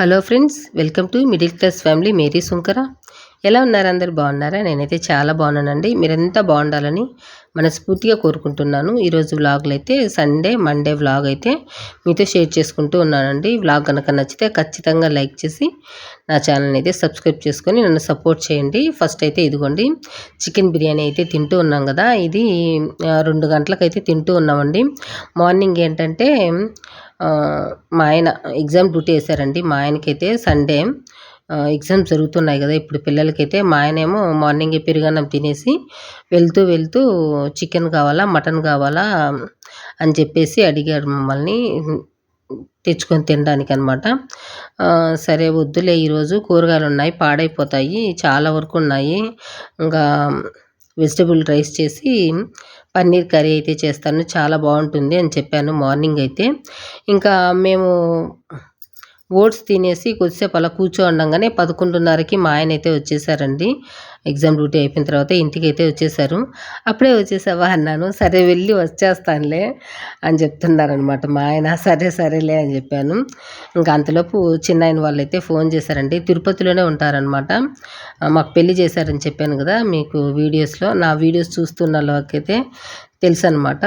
Hello friends welcome to middle class family. Mary Sunkara. ఎలా ఉన్నారు అందరు? బాగున్నారా? నేనైతే చాలా బాగున్నానండి. మీరంతా బాగుండాలని మనస్ఫూర్తిగా కోరుకుంటున్నాను. ఈరోజు వ్లాగ్లు అయితే సండే మండే వ్లాగ్ అయితే మీతో షేర్ చేసుకుంటూ ఉన్నానండి. వ్లాగ్ కనుక నచ్చితే ఖచ్చితంగా లైక్ చేసి నా ఛానల్ని అయితే సబ్స్క్రైబ్ చేసుకొని నన్ను సపోర్ట్ చేయండి. ఫస్ట్ అయితే ఇదిగోండి చికెన్ బిర్యానీ అయితే తింటూ ఉన్నాం కదా. ఇది రెండు గంటలకైతే తింటూ ఉన్నామండి. మార్నింగ్ ఏంటంటే మా ఆయన ఎగ్జామ్ డ్యూటీ వేశారండి. మా ఆయనకైతే సండే. ఎగ్జామ్స్ జరుగుతున్నాయి కదా ఇప్పుడు పిల్లలకైతే. మా ఆయనేమో మార్నింగ్ పెరుగన్నం తినేసి వెళ్తూ వెళ్తూ చికెన్ కావాలా మటన్ కావాలా అని చెప్పేసి అడిగాడు మమ్మల్ని. తెచ్చుకొని తినడానికి అనమాట సరే వద్దులే ఈరోజు. కూరగాయలు ఉన్నాయి పాడైపోతాయి చాలా వరకు ఉన్నాయి. ఇంకా వెజిటబుల్ రైస్ చేసి పన్నీర్ కర్రీ అయితే చేస్తాను. చాలా బాగుంటుంది అని చెప్పాను మార్నింగ్ అయితే. ఇంకా మేము ఓట్స్ తినేసి కొద్దిసేపు అలా కూర్చో ఉండగానే పదకొండున్నరకి మా ఆయన అయితే వచ్చేసారండి. ఎగ్జామ్ డ్యూటీ అయిపోయిన తర్వాత ఇంటికి అయితే వచ్చేసారు. అప్పుడే వచ్చేసావా అన్నాను. సరే వెళ్ళి వచ్చేస్తానులే అని చెప్తున్నారనమాట మా ఆయన సరే సరేలే అని చెప్పాను. ఇంకా అంతలోపు చిన్న ఆయన వాళ్ళు అయితే ఫోన్ చేశారండి. తిరుపతిలోనే ఉంటారనమాట మాకు పెళ్ళి చేశారని చెప్పాను కదా మీకు వీడియోస్లో. నా వీడియోస్ చూస్తున్న వాళ్ళకైతే తెలుసు అనమాట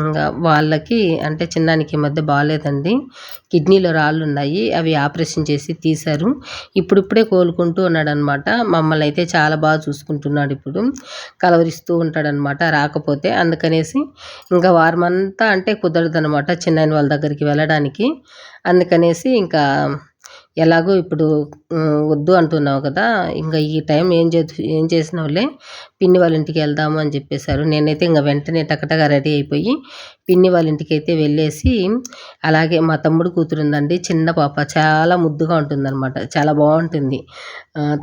ఇంకా వాళ్ళకి అంటే చిన్నానికి మధ్య బాగాలేదండి. కిడ్నీలో రాళ్ళు ఉన్నాయి అవి ఆపరేషన్ చేసి తీశారు. ఇప్పుడిప్పుడే కోలుకుంటూ ఉన్నాడనమాట మమ్మల్ని అయితే చాలా బాగా చూసుకుంటున్నాడు ఇప్పుడు. కలవరిస్తూ ఉంటాడనమాట రాకపోతే. అందుకనేసి ఇంకా వారమంతా అంటే కుదరదు అనమాట వాళ్ళ దగ్గరికి వెళ్ళడానికి. అందుకనేసి ఇంకా ఎలాగో ఇప్పుడు వద్దు అంటున్నావు కదా ఇంకా ఈ టైం ఏం చే ఏం చేసినావులే పిన్ని వాళ్ళ ఇంటికి వెళ్దాము అని చెప్పేశారు. నేనైతే ఇంకా వెంటనే టకటగా రెడీ అయిపోయి పిన్ని వాళ్ళ ఇంటికి అయితే వెళ్ళేసి అలాగే మా తమ్ముడు కూతురు ఉందండి చిన్న పాప చాలా ముద్దుగా ఉంటుందన్నమాట చాలా బాగుంటుంది.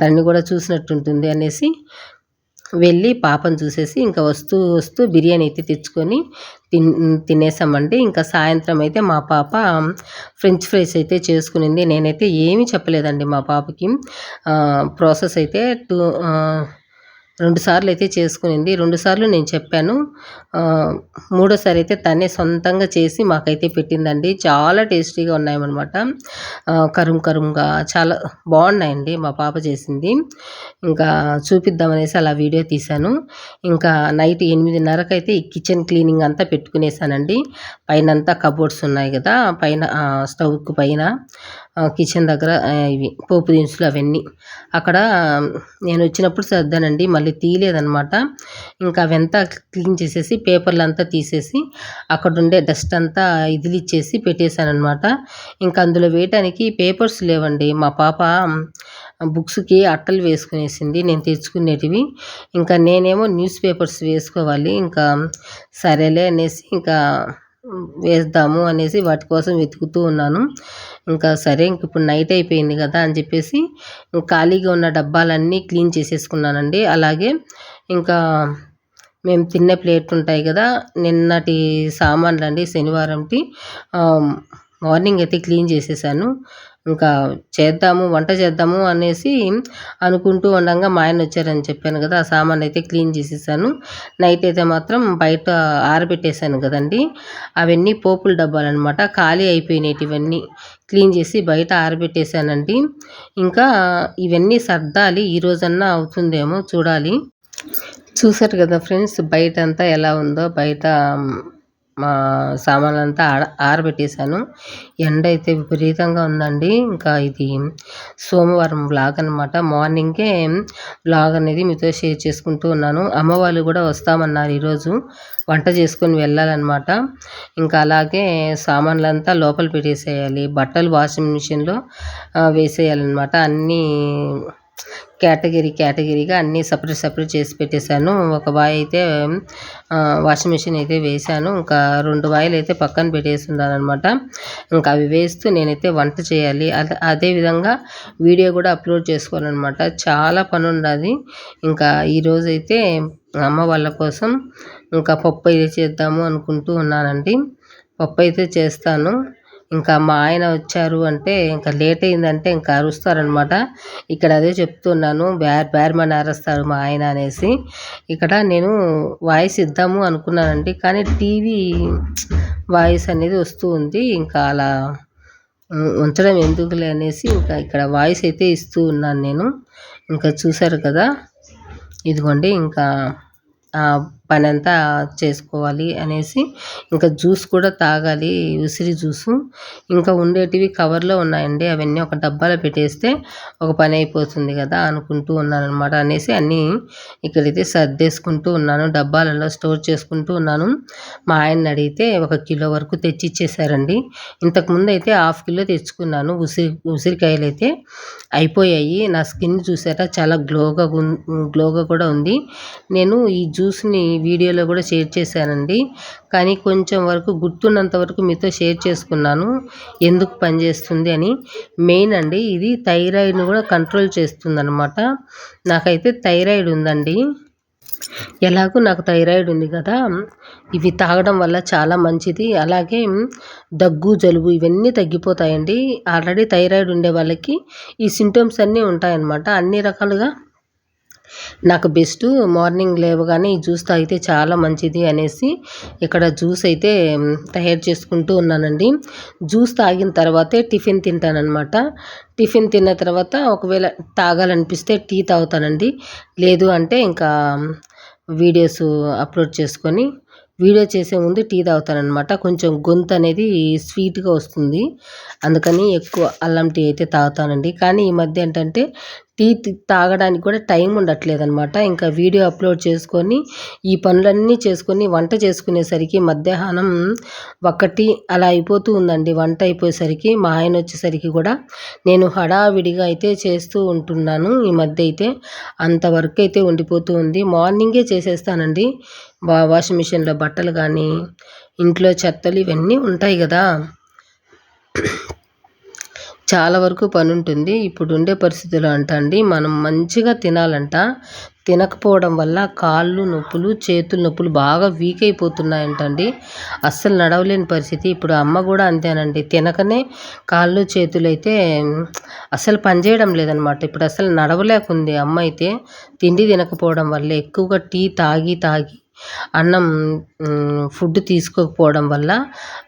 తనని కూడా చూసినట్టుంటుంది అనేసి వెళ్ళి పాపను చూసేసి ఇంకా వస్తూ వస్తూ బిర్యానీ అయితే తెచ్చుకొని తిన్ తినేసామండి. ఇంకా సాయంత్రం అయితే మా పాప ఫ్రెంచ్ ఫ్రైస్ అయితే చేసుకునింది. నేనైతే ఏమీ చెప్పలేదండి మా పాపకి. ప్రాసెస్ అయితే టూ రెండు సార్లు అయితే చేసుకునింది. రెండు సార్లు నేను చెప్పాను. మూడోసారి అయితే తనే సొంతంగా చేసి మాకైతే పెట్టిందండి. చాలా టేస్టీగా ఉన్నాయన్నమాట. కరుం కరుంగా చాలా బాగున్నాయండి మా పాప చేసింది. ఇంకా చూపిద్దామనేసి అలా వీడియో తీశాను. ఇంకా నైట్ ఎనిమిదిన్నరకు అయితే ఈ కిచెన్ క్లీనింగ్ అంతా పెట్టుకునేసానండి. పైన అంతా కబోర్డ్స్ ఉన్నాయి కదా పైన స్టవ్కి పైన. కిచెన్ దగ్గర ఇవి పోపు దినుసులు అవన్నీ. అక్కడ నేను వచ్చినప్పుడు సర్దానండి మళ్ళీ తీయలేదనమాట ఇంకా అవంతా క్లీన్ చేసేసి పేపర్లు అంతా తీసేసి అక్కడ ఉండే డస్ట్ అంతా ఇదిలిచ్చేసి పెట్టేశానమాట ఇంకా అందులో వేయటానికి పేపర్స్ లేవండి. మా పాప బుక్స్కి అట్టలు వేసుకునేసింది. నేను తెచ్చుకునేటివి. ఇంకా నేనేమో న్యూస్ పేపర్స్ వేసుకోవాలి. ఇంకా సరేలే అనేసి ఇంకా వేద్దాము అనేసి వాటి కోసం వెతుకుతూ ఉన్నాను. ఇంకా సరే ఇంక ఇప్పుడు నైట్ అయిపోయింది కదా అని చెప్పేసి ఖాళీగా ఉన్న డబ్బాలన్నీ క్లీన్ చేసేసుకున్నానండి. అలాగే ఇంకా మేము తినే ప్లేట్ ఉంటాయి కదా నిన్నటి సామాన్లు అండి శనివారంటి మార్నింగ్ అయితే క్లీన్ చేసేసాను. ఇంకా చేద్దాము వంట చేద్దాము అనేసి అనుకుంటూ ఉండగా మా ఆయన వచ్చారని చెప్పాను కదా ఆ సామాన్ అయితే క్లీన్ చేసేసాను. నైట్ అయితే మాత్రం బయట ఆరబెట్టేశాను కదండి. అవన్నీ పోపుల డబ్బాలు అనమాట ఖాళీ అయిపోయినాయి ఇవన్నీ క్లీన్ చేసి బయట ఆరబెట్టేశానండి. ఇంకా ఇవన్నీ సర్దాలి ఈ రోజన్నా అవుతుందేమో చూడాలి. చూసారు కదా ఫ్రెండ్స్ బయట అంతా ఎలా ఉందో బయట మా సామాన్లంతా ఆడ ఆరబెట్టేశాను. ఎండ అయితే విపరీతంగా ఉందండి. ఇంకా ఇది సోమవారం బ్లాగ్ అనమాట మార్నింగే బ్లాగ్ అనేది మీతో షేర్ చేసుకుంటూ ఉన్నాను. అమ్మ వాళ్ళు కూడా వస్తామన్నారు ఈరోజు. వంట చేసుకొని వెళ్ళాలన్నమాట. ఇంకా అలాగే సామాన్లంతా లోపల పెట్టేసేయాలి. బట్టలు వాషింగ్ మిషన్లో వేసేయాలన్నమాట. అన్నీ కేటగిరీ కేటగిరీగా అన్నీ సపరేట్ సపరేట్ చేసి పెట్టేశాను. ఒక బాయ్ అయితే వాషింగ్ మిషన్ అయితే వేశాను. ఇంకా రెండు బాయిలు అయితే పక్కన పెట్టేసి అనమాట ఇంకా అవి వేస్తూ నేనైతే వంట చేయాలి. అదే అదేవిధంగా వీడియో కూడా అప్లోడ్ చేసుకోవాలన్నమాట. చాలా పని ఉన్నది ఇంకా ఈరోజు అయితే అమ్మ వాళ్ళ కోసం ఇంకా పప్పు అయితే చేద్దాము అనుకుంటూ ఉన్నానండి. పప్పు అయితే చేస్తాను. ఇంకా మా ఆయన వచ్చారు అంటే ఇంకా లేట్ అయిందంటే ఇంకా అరుస్తారనమాట ఇక్కడ అదే చెప్తున్నాను బ్యార్ బ్యార్మన్ అరుస్తారు మా ఆయన అనేసి. ఇక్కడ నేను వాయిస్ ఇద్దాము అనుకున్నానండి కానీ టీవీ వాయిస్ అనేది వస్తూ ఉంది ఇంకా అలా ఉంచడం ఎందుకులే అనేసి ఇంకా ఇక్కడ వాయిస్ అయితే ఇస్తూ ఉన్నాను నేను. ఇంకా చూసారు కదా? ఇదిగోండి ఇంకా పనంతా పని అంతా చేసుకోవాలి అనేసి ఇంకా జ్యూస్ కూడా తాగాలి ఉసిరి జ్యూసు. ఇంకా ఉండేటివి కవర్లో ఉన్నాయండి అవన్నీ ఒక డబ్బాలో పెట్టేస్తే ఒక పని అయిపోతుంది కదా అనుకుంటూ ఉన్నాను అనమాట అనేసి అన్నీ ఇక్కడైతే సర్దేసుకుంటూ ఉన్నాను డబ్బాలలో స్టోర్ చేసుకుంటూ ఉన్నాను. మా ఆయన్ని అడిగితే ఒక కిలో వరకు తెచ్చి ఇచ్చేసారండి ఇంతకుముందు అయితే హాఫ్ కిలో తెచ్చుకున్నాను ఉసిరి ఉసిరికాయలు అయితే అయిపోయాయి. నా స్కిన్ చూసారా చాలా గ్లోగా గ్లోగా కూడా ఉంది. నేను ఈ జ్యూస్ని వీడియోలో కూడా షేర్ చేశానండి. కానీ కొంచెం వరకు గుర్తున్నంత వరకు మీతో షేర్ చేసుకున్నాను. ఎందుకు పనిచేస్తుంది అని. మెయిన్ అండి ఇది థైరాయిడ్ను కూడా కంట్రోల్ చేస్తుంది అనమాట నాకైతే థైరాయిడ్ ఉందండి. ఎలాగో నాకు థైరాయిడ్ ఉంది కదా. ఇవి తాగడం వల్ల చాలా మంచిది. అలాగే దగ్గు జలుబు ఇవన్నీ తగ్గిపోతాయండి. ఆల్రెడీ థైరాయిడ్ ఉండే వాళ్ళకి ఈ సింటమ్స్ అన్నీ ఉంటాయన్నమాట. అన్ని రకాలుగా నాకు బెస్ట్ మార్నింగ్ లేవగానే ఈ జ్యూస్ తాగితే చాలా మంచిది అనేసి ఇక్కడ జ్యూస్ అయితే తయారు చేసుకుంటూ ఉన్నానండి. జ్యూస్ తాగిన తర్వాతే టిఫిన్ తింటాననమాట టిఫిన్ తిన్న తర్వాత ఒకవేళ తాగాలనిపిస్తే టీ తాగుతానండి. లేదు అంటే ఇంకా వీడియోస్ అప్లోడ్ చేసుకొని వీడియో చేసే ముందు టీ తాగుతానమాట కొంచెం గొంతు అనేది స్వీట్గా వస్తుంది. అందుకని ఎక్కువ అల్లం టీ అయితే తాగుతానండి. కానీ ఈ మధ్య ఏంటంటే టీ తాగడానికి కూడా టైం ఉండట్లేదు అనమాట ఇంకా వీడియో అప్లోడ్ చేసుకొని ఈ పనులన్నీ చేసుకొని వంట చేసుకునేసరికి మధ్యాహ్నం ఒకటి అలా అయిపోతూ ఉందండి. వంట అయిపోయేసరికి మా ఆయన వచ్చేసరికి కూడా నేను హడావిడిగా అయితే చేస్తూ ఉంటున్నాను. ఈ మధ్య అయితే అంత వర్క్ అయితే ఉండిపోతూ ఉంది. మార్నింగే చేసేస్తానండి. వా వాషింగ్ మిషన్లో బట్టలు కానీ ఇంట్లో చెత్తలు ఇవన్నీ ఉంటాయి కదా. చాలా వరకు పని ఉంటుంది ఇప్పుడు ఉండే పరిస్థితుల్లో అంట అండి మనం మంచిగా తినాలంట. తినకపోవడం వల్ల కాళ్ళు నొప్పులు చేతులు నొప్పులు బాగా వీక్ అయిపోతున్నాయంటండి. అస్సలు నడవలేని పరిస్థితి. ఇప్పుడు అమ్మ కూడా అంతేనండి. తినకనే కాళ్ళు చేతులు అయితే అస్సలు పనిచేయడం లేదనమాట. ఇప్పుడు అసలు నడవలేకుంది అమ్మ అయితే. తిండి తినకపోవడం వల్ల ఎక్కువగా టీ తాగి తాగి అన్నం ఫుడ్ తీసుకోకపోవడం వల్ల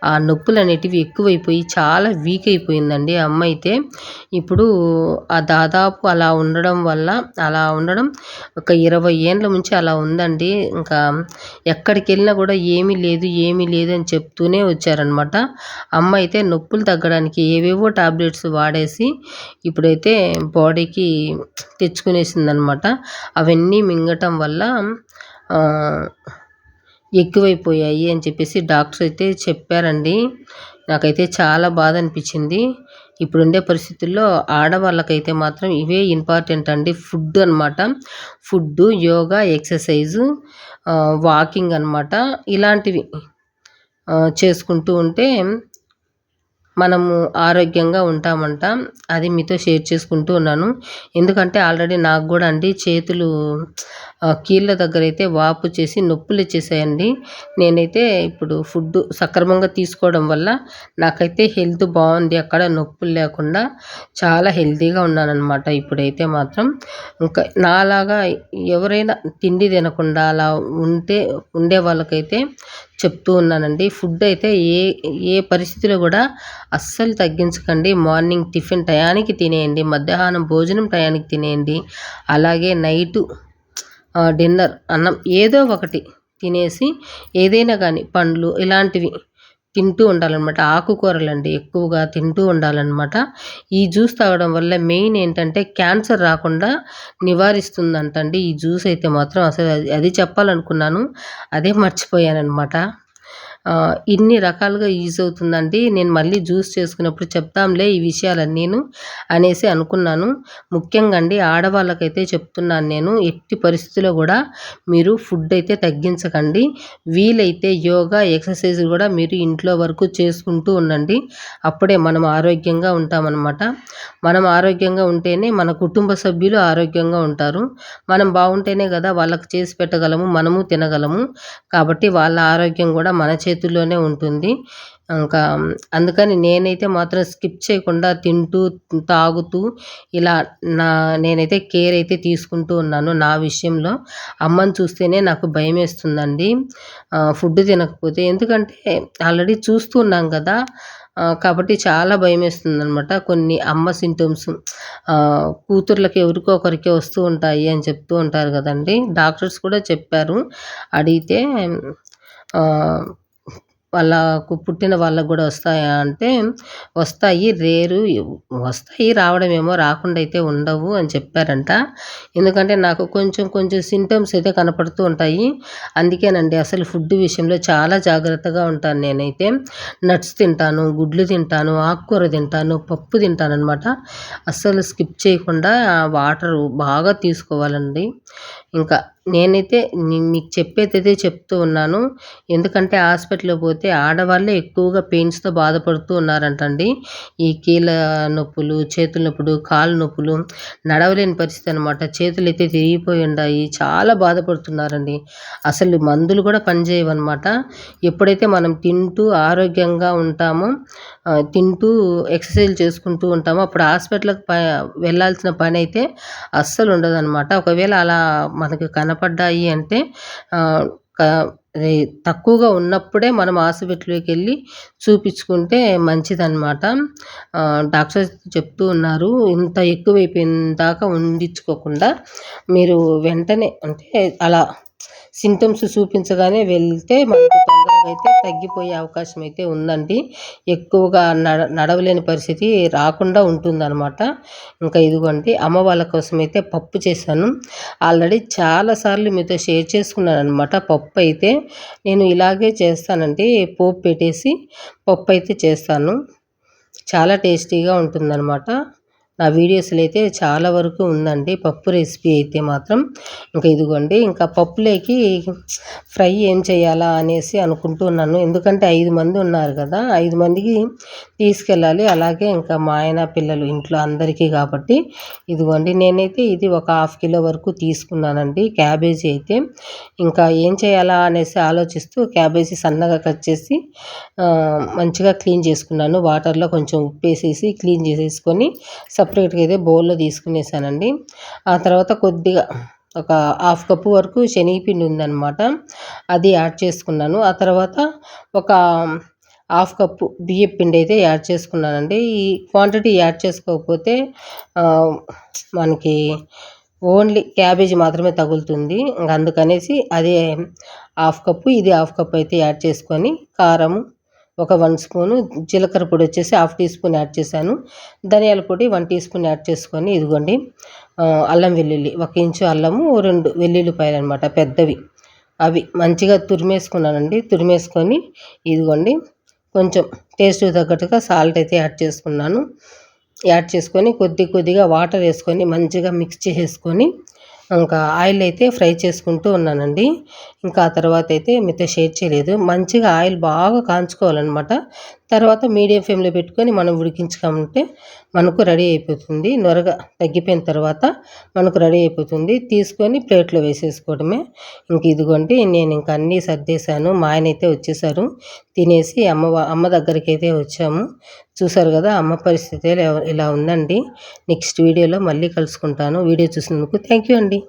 ఆ నొప్పులు అనేటివి ఎక్కువైపోయి చాలా వీక్ అయిపోయిందండి. అమ్మ అయితే ఇప్పుడు ఆ దాదాపు అలా ఉండడం వల్ల అలా ఉండడం ఒక ఇరవై ఏండ్ల నుంచి అలా ఉందండి. ఇంకా ఎక్కడికి వెళ్ళినా కూడా ఏమీ లేదు ఏమీ లేదు అని చెప్తూనే వచ్చారనమాట అమ్మ అయితే నొప్పులు తగ్గడానికి ఏవేవో టాబ్లెట్స్ వాడేసి ఇప్పుడైతే బాడీకి తెచ్చుకునేసిందనమాట అవన్నీ మింగటం వల్ల ఎక్కువైపోయాయి అని చెప్పేసి డాక్టర్స్ అయితే చెప్పారండి. నాకైతే చాలా బాధ అనిపించింది. ఇప్పుడుండే పరిస్థితుల్లో ఆడవాళ్ళకైతే మాత్రం ఇవే ఇంపార్టెంట్ అండి. ఫుడ్ అనమాట ఫుడ్ యోగా ఎక్సర్సైజు వాకింగ్ అనమాట ఇలాంటివి చేసుకుంటూ ఉంటే మనము ఆరోగ్యంగా ఉంటామంట. అది మీతో షేర్ చేసుకుంటూ ఉన్నాను. ఎందుకంటే ఆల్రెడీ నాకు కూడా అండి చేతులు కీళ్ళ దగ్గర అయితే వాపు చేసి నొప్పులు వచ్చేసాయండి. నేనైతే ఇప్పుడు ఫుడ్ సక్రమంగా తీసుకోవడం వల్ల నాకైతే హెల్త్ బాగుంది. అక్కడ నొప్పులు లేకుండా చాలా హెల్తీగా ఉన్నానన్నమాట ఇప్పుడైతే మాత్రం. ఇంకా నాలాగా ఎవరైనా తిండి తినకుండా అలా ఉంటే ఉండే వాళ్ళకైతే చెప్తూ ఉన్నానండి. ఫుడ్ అయితే ఏ ఏ పరిస్థితిలో కూడా అస్సలు తగ్గించకండి. మార్నింగ్ టిఫిన్ టయానికి తినేయండి. మధ్యాహ్నం భోజనం టయానికి తినేయండి. అలాగే నైటు డిన్నర్ అన్నం ఏదో ఒకటి తినేసి ఏదైనా కానీ పండ్లు ఇలాంటివి తింటూ ఉండాలన్నమాట. ఆకుకూరలు అండి ఎక్కువగా తింటూ ఉండాలన్నమాట. ఈ జ్యూస్ తాగడం వల్ల మెయిన్ ఏంటంటే క్యాన్సర్ రాకుండా నివారిస్తుందంటండి. ఈ జ్యూస్ అయితే మాత్రం అసలు అది చెప్పాలనుకున్నాను. అదే మర్చిపోయాను అనమాట ఇన్ని రకాలుగా యూజ్ అవుతుందండి. నేను మళ్ళీ జ్యూస్ చేసుకున్నప్పుడు చెప్తాంలే ఈ విషయాలన్నీను అనేసి అనుకున్నాను. ముఖ్యంగా అండి ఆడవాళ్ళకైతే చెప్తున్నాను నేను ఎట్టి పరిస్థితుల్లో కూడా మీరు ఫుడ్ అయితే తగ్గించకండి. వీలైతే యోగా ఎక్సర్సైజ్ కూడా మీరు ఇంట్లో వరకు చేసుకుంటూ ఉండండి. అప్పుడే మనం ఆరోగ్యంగా ఉంటామన్నమాట. మనం ఆరోగ్యంగా ఉంటేనే మన కుటుంబ సభ్యులు ఆరోగ్యంగా ఉంటారు. మనం బాగుంటేనే కదా వాళ్ళకి చేసి పెట్టగలము మనము తినగలము. కాబట్టి వాళ్ళ ఆరోగ్యం కూడా మన చేతుల్లోనే ఉంటుంది. ఇంకా అందుకని నేనైతే మాత్రం స్కిప్ చేయకుండా తింటూ తాగుతూ ఇలా నా నేనైతే కేర్ అయితే తీసుకుంటూ ఉన్నాను నా విషయంలో. అమ్మని చూస్తేనే నాకు భయం వేస్తుందండి ఫుడ్ తినకపోతే. ఎందుకంటే ఆల్రెడీ చూస్తూ ఉన్నాం కదా. కాబట్టి చాలా భయమేస్తుందనమాట కొన్ని అమ్మ సింటమ్స్ కూతుర్లకి ఎవరికో ఒకరికి వస్తూ ఉంటాయి అని చెప్తూ ఉంటారు కదండి. డాక్టర్స్ కూడా చెప్పారు. అడిగితే వాళ్ళకు పుట్టిన వాళ్ళకు కూడా వస్తాయా అంటే వస్తాయి రేరు వస్తాయి రావడమేమో రాకుండా అయితే ఉండవు అని చెప్పారంట. ఎందుకంటే నాకు కొంచెం కొంచెం సింటమ్స్ అయితే కనపడుతూ ఉంటాయి. అందుకేనండి అసలు ఫుడ్ విషయంలో చాలా జాగ్రత్తగా ఉంటాను నేనైతే. నట్స్ తింటాను గుడ్లు తింటాను ఆకుకూర తింటాను పప్పు తింటాను అనమాట అస్సలు స్కిప్ చేయకుండా వాటర్ బాగా తీసుకోవాలండి. ఇంకా నేనైతే మీకు చెప్పేదైతే చెప్తూ ఉన్నాను ఎందుకంటే హాస్పిటల్‌కి పోతే ఆడవాళ్ళే ఎక్కువగా పెయిన్స్‌తో బాధపడుతూ ఉన్నారంటండి. ఈ కీళ్ళ నొప్పులు, చేతుల నొప్పులు, కాళ్ళ నొప్పులు, నడవలేని పరిస్థితి అనమాట. చేతులైతే తిరిగిపోయి ఉన్నాయి చాలా బాధపడుతున్నారండి. అసలు మందులు కూడా పనిచేయవనమాట. ఎప్పుడైతే మనం తింటూ ఆరోగ్యంగా ఉంటామో తింటూ ఎక్సర్సైజ్ చేసుకుంటూ ఉంటామో అప్పుడు హాస్పిటల్‌కి ప వెళ్ళాల్సిన పని అయితే అస్సలు ఉండదనమాట. ఒకవేళ అలా మనకు కనపడ్డాయి అంటే తక్కువగా ఉన్నప్పుడే మనం హాస్పిటల్‌కి వెళ్ళి చూపించుకుంటే మంచిదనమాట. డాక్టర్ చెప్తూ ఉన్నారు. ఇంత ఎక్కువైపోయిన దాకా ఉండించుకోకుండా మీరు వెంటనే అంటే అలా సింటమ్స్ చూపించగానే వెళ్తే మనకు తొందరగా అయితే తగ్గిపోయే అవకాశం అయితే ఉందండి. ఎక్కువగా నడ నడవలేని పరిస్థితి రాకుండా ఉంటుందన్నమాట. ఇంకా ఇదిగోండి అమ్మ వాళ్ళ కోసం అయితే పప్పు చేశాను. ఆల్రెడీ చాలాసార్లు మీతో షేర్ చేసుకున్నాను అనమాట పప్పు అయితే. నేను ఇలాగే చేస్తానండి పోపు పెట్టేసి పప్పు అయితే చేస్తాను. చాలా టేస్టీగా ఉంటుందన్నమాట. నా వీడియోస్లో అయితే చాలా వరకు ఉందండి. పప్పు రెసిపీ అయితే మాత్రం ఇంకా ఇదిగోండి ఇంకా పప్పులేకి ఫ్రై ఏం చేయాలా అనేసి అనుకుంటున్నాను ఎందుకంటే ఐదు మంది ఉన్నారు కదా ఐదు మందికి తీసుకెళ్ళాలి. అలాగే ఇంకా మా ఆయన పిల్లలు ఇంట్లో అందరికీ కాబట్టి ఇదిగోండి నేనైతే ఇది ఒక హాఫ్ కిలో వరకు తీసుకున్నానండి. క్యాబేజీ అయితే ఇంకా ఏం చేయాలా అనేసి ఆలోచిస్తూ క్యాబేజీ సన్నగా కట్ చేసి మంచిగా క్లీన్ చేసుకున్నాను. వాటర్లో కొంచెం ఉప్పు వేసేసి క్లీన్ చేసేసుకొని సపరేట్గా అయితే బౌల్లో తీసుకునేసానండి. ఆ తర్వాత కొద్దిగా ఒక హాఫ్ కప్పు వరకు శనగపిండి ఉందన్నమాట. అది యాడ్ చేసుకున్నాను. ఆ తర్వాత ఒక హాఫ్ కప్పు బియ్యం పిండి అయితే యాడ్ చేసుకున్నానండి. ఈ క్వాంటిటీ యాడ్ చేసుకోకపోతే మనకి ఓన్లీ క్యాబేజీ మాత్రమే తగులుతుంది. అందుకనేసి అదే హాఫ్ కప్పు ఇది హాఫ్ కప్ అయితే యాడ్ చేసుకొని కారం ఒక వన్ స్పూను జీలకర్ర పొడి వచ్చేసి హాఫ్ టీ స్పూన్ యాడ్ చేశాను. ధనియాల పొడి వన్ టీ స్పూన్ యాడ్ చేసుకొని ఇదిగోండి అల్లం వెల్లుల్లి ఒక ఇంచు అల్లము రెండు వెల్లుల్లిపాయలు అనమాట పెద్దవి. అవి మంచిగా తురిమేసుకున్నానండి. తురిమేసుకొని ఇదిగోండి కొంచెం టేస్ట్ తగ్గట్టుగా సాల్ట్ అయితే యాడ్ చేసుకున్నాను. యాడ్ చేసుకొని కొద్ది కొద్దిగా వాటర్ వేసుకొని మంచిగా మిక్స్ చేసేసుకొని ఇంకా ఆయిల్ అయితే ఫ్రై చేసుకుంటూ ఉన్నానండి. ఇంకా ఆ తర్వాత అయితే మీతో షేర్ చేయలేదు. మంచిగా ఆయిల్ బాగా కాంచుకోవాలన్నమాట. తర్వాత మీడియం ఫ్లేమ్లో పెట్టుకొని మనం ఉడికించుకుంటే మనకు రెడీ అయిపోతుంది. నొరగ తగ్గిపోయిన తర్వాత మనకు రెడీ అయిపోతుంది. తీసుకొని ప్లేట్లో వేసేసుకోవడమే. ఇంక ఇదిగోండి నేను ఇంక అన్నీ సర్దేశాను. మా ఆయన అయితే వచ్చేసారు. తినేసి అమ్మ అమ్మ దగ్గరికి అయితే వచ్చాము. చూసారు కదా అమ్మ పరిస్థితి ఇలా ఉందండి. నెక్స్ట్ వీడియోలో మళ్ళీ కలుసుకుంటాను. వీడియో చూసినందుకు థ్యాంక్ యూ అండి.